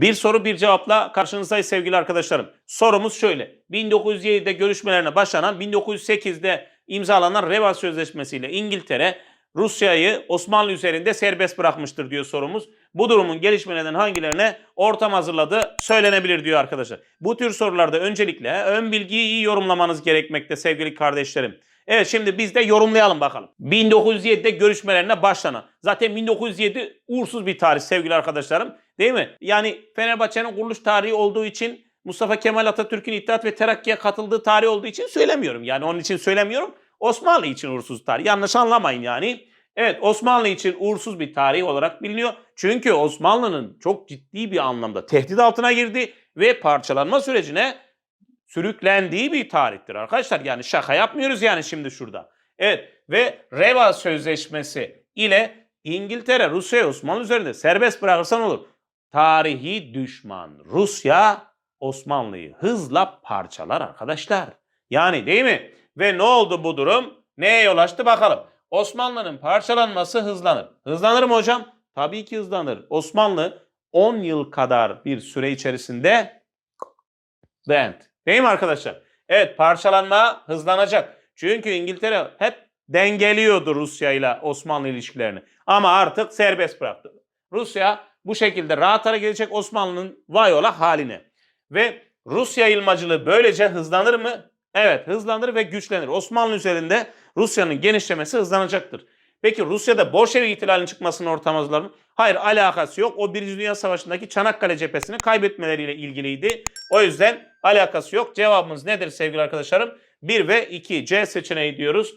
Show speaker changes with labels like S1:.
S1: Bir soru bir cevapla karşınızdayız sevgili arkadaşlarım. Sorumuz şöyle. 1907'de görüşmelerine başlanan 1908'de imzalanan Reva Sözleşmesi ile İngiltere Rusya'yı Osmanlı üzerinde serbest bırakmıştır diyor sorumuz. Bu durumun gelişmelerden hangilerine ortam hazırladığı söylenebilir diyor arkadaşlar. Bu tür sorularda öncelikle ön bilgiyi iyi yorumlamanız gerekmekte sevgili kardeşlerim. Evet şimdi biz de yorumlayalım bakalım. 1907'de görüşmelerine başlanan. Zaten 1907 uğursuz bir tarih sevgili arkadaşlarım. Değil mi? Yani Fenerbahçe'nin kuruluş tarihi olduğu için Mustafa Kemal Atatürk'ün İttihat ve Terakki'ye katıldığı tarih olduğu için söylemiyorum. Yani onun için söylemiyorum. Osmanlı için uğursuz tarih. Yanlış anlamayın yani. Evet Osmanlı için uğursuz bir tarih olarak biliniyor. Çünkü Osmanlı'nın çok ciddi bir anlamda tehdit altına girdi ve parçalanma sürecine sürüklendiği bir tarihtir arkadaşlar. Yani şaka yapmıyoruz yani şimdi şurada. Evet ve Reva Sözleşmesi ile İngiltere Rusya'yı Osmanlı üzerinde serbest bırakırsan olur. Tarihi düşman Rusya Osmanlı'yı hızla parçalar arkadaşlar. Yani değil mi? Ve ne oldu bu durum? Neye yol açtı bakalım. Osmanlı'nın parçalanması hızlanır. Hızlanır mı hocam? Tabii ki hızlanır. Osmanlı 10 yıl kadar bir süre içerisinde bent. Değil mi arkadaşlar? Evet parçalanma hızlanacak. Çünkü İngiltere hep dengeliyordu Rusya ile Osmanlı ilişkilerini. Ama artık serbest bıraktı. Rusya bu şekilde rahat hareket edecek Osmanlı'nın vay ola haline. Ve Rusya yılmacılığı böylece hızlanır mı? Evet hızlanır ve güçlenir. Osmanlı üzerinde Rusya'nın genişlemesi hızlanacaktır. Peki Rusya'da Bolşevik ihtilalinin çıkmasının ortam hazırlar mı? Hayır alakası yok. O Birinci Dünya Savaşı'ndaki Çanakkale cephesini kaybetmeleriyle ilgiliydi. O yüzden alakası yok. Cevabımız nedir sevgili arkadaşlarım? 1 ve 2 C seçeneği diyoruz.